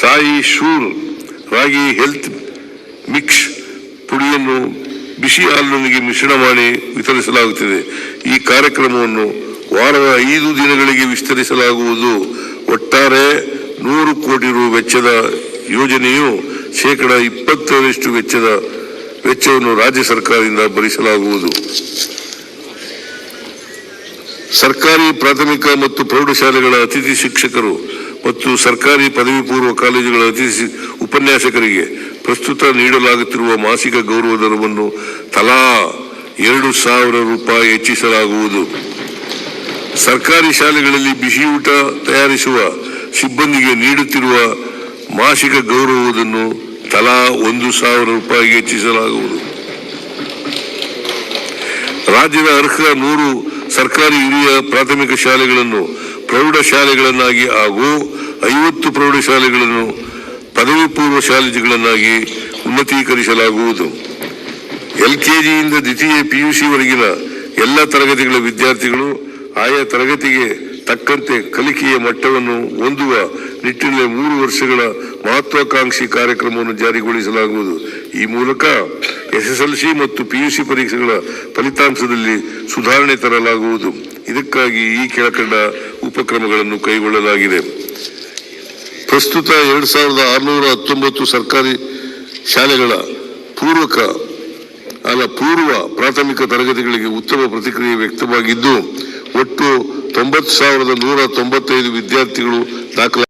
Sai sure ragi health mix ಪುಡಿಯನ್ನು ಬಿಸಿ ಹಾಲಿನೊಂದಿಗೆ ಮಿಶ್ರಣ ಮಾಡಿ ವಿತರಿಸಲಾಗುತ್ತಿದೆ. ಈ ಕಾರ್ಯಕ್ರಮವನ್ನು ವಾರದ ಐದು ದಿನಗಳಿಗೆ ವಿಸ್ತರಿಸಲಾಗುವುದು. ಒಟ್ಟಾರೆ ನೂರು ಕೋಟಿ ರು ವೆಚ್ಚದ ಯೋಜನೆಯು ಶೇಕಡ ಇಪ್ಪತ್ತರಷ್ಟು ವೆಚ್ಚದ ವೆಚ್ಚವನ್ನು ರಾಜ್ಯ ಸರ್ಕಾರದಿಂದ ಭರಿಸಲಾಗುವುದು. ಸರ್ಕಾರಿ ಪ್ರಾಥಮಿಕ ಮತ್ತು ಪ್ರೌಢಶಾಲೆಗಳ ಅತಿಥಿ ಶಿಕ್ಷಕರು ಮತ್ತು ಸರ್ಕಾರಿ ಪದವಿ ಪೂರ್ವ ಕಾಲೇಜುಗಳ ಅತಿಥಿ ಉಪನ್ಯಾಸಕರಿಗೆ ಪ್ರಸ್ತುತ ನೀಡಲಾಗುತ್ತಿರುವ ಮಾಸಿಕ ಗೌರವ ದರವನ್ನು ತಲಾ ಎರಡು ಸಾವಿರ ರೂಪಾಯಿ ಹೆಚ್ಚಿಸಲಾಗುವುದು. ಸರ್ಕಾರಿ ಶಾಲೆಗಳಲ್ಲಿ ಬಿಸಿಯೂಟ ತಯಾರಿಸುವ ಸಿಬ್ಬಂದಿಗೆ ನೀಡುತ್ತಿರುವ ಮಾಸಿಕ ಗೌರವವನ್ನು ತಲಾ ಒಂದು ಸಾವಿರ ರೂಪಾಯಿಗೆ ಹೆಚ್ಚಿಸಲಾಗುವುದು. ರಾಜ್ಯದ ಅರ್ಹ ನೂರು ಸರ್ಕಾರಿ ಹಿರಿಯ ಪ್ರಾಥಮಿಕ ಶಾಲೆಗಳನ್ನು ಪ್ರೌಢ ಶಾಲೆಗಳನ್ನಾಗಿ ಹಾಗೂ ಐವತ್ತು ಪ್ರೌಢಶಾಲೆಗಳನ್ನು ಪದವಿ ಪೂರ್ವ ಶಾಲೆಗಳನ್ನಾಗಿ ಉನ್ನತೀಕರಿಸಲಾಗುವುದು. ಎಲ್ಕೆಜಿಯಿಂದ ದ್ವಿತೀಯ ಪಿಯುಸಿವರೆಗಿನ ಎಲ್ಲ ತರಗತಿಗಳ ವಿದ್ಯಾರ್ಥಿಗಳು ಆಯಾ ತರಗತಿಗೆ ತಕ್ಕಂತೆ ಕಲಿಕೆಯ ಮಟ್ಟವನ್ನು ಹೊಂದುವ ನಿಟ್ಟಿನಲ್ಲಿ ಮೂರು ವರ್ಷಗಳ ಮಹತ್ವಾಕಾಂಕ್ಷಿ ಕಾರ್ಯಕ್ರಮವನ್ನು ಜಾರಿಗೊಳಿಸಲಾಗುವುದು. ಈ ಮೂಲಕ ಎಸ್ಎಸ್ಎಲ್ಸಿ ಮತ್ತು ಪಿಯುಸಿ ಪರೀಕ್ಷೆಗಳ ಫಲಿತಾಂಶದಲ್ಲಿ ಸುಧಾರಣೆ ತರಲಾಗುವುದು. ಇದಕ್ಕಾಗಿ ಈ ಕೆಳಕಂಡ ಉಪಕ್ರಮಗಳನ್ನು ಕೈಗೊಳ್ಳಲಾಗಿದೆ. ಪ್ರಸ್ತುತ ಎರಡು ಸಾವಿರದ ಆರುನೂರ ಹತ್ತೊಂಬತ್ತು ಸರ್ಕಾರಿ ಶಾಲೆಗಳ ಪೂರ್ವಕ ಅಲ್ಲ ಪೂರ್ವ ಪ್ರಾಥಮಿಕ ತರಗತಿಗಳಿಗೆ ಉತ್ತಮ ಪ್ರತಿಕ್ರಿಯೆ ವ್ಯಕ್ತವಾಗಿದ್ದು, ಒಟ್ಟು ತೊಂಬತ್ತು ಸಾವಿರದ ನೂರ ತೊಂಬತ್ತೈದು ವಿದ್ಯಾರ್ಥಿಗಳು ದಾಖಲ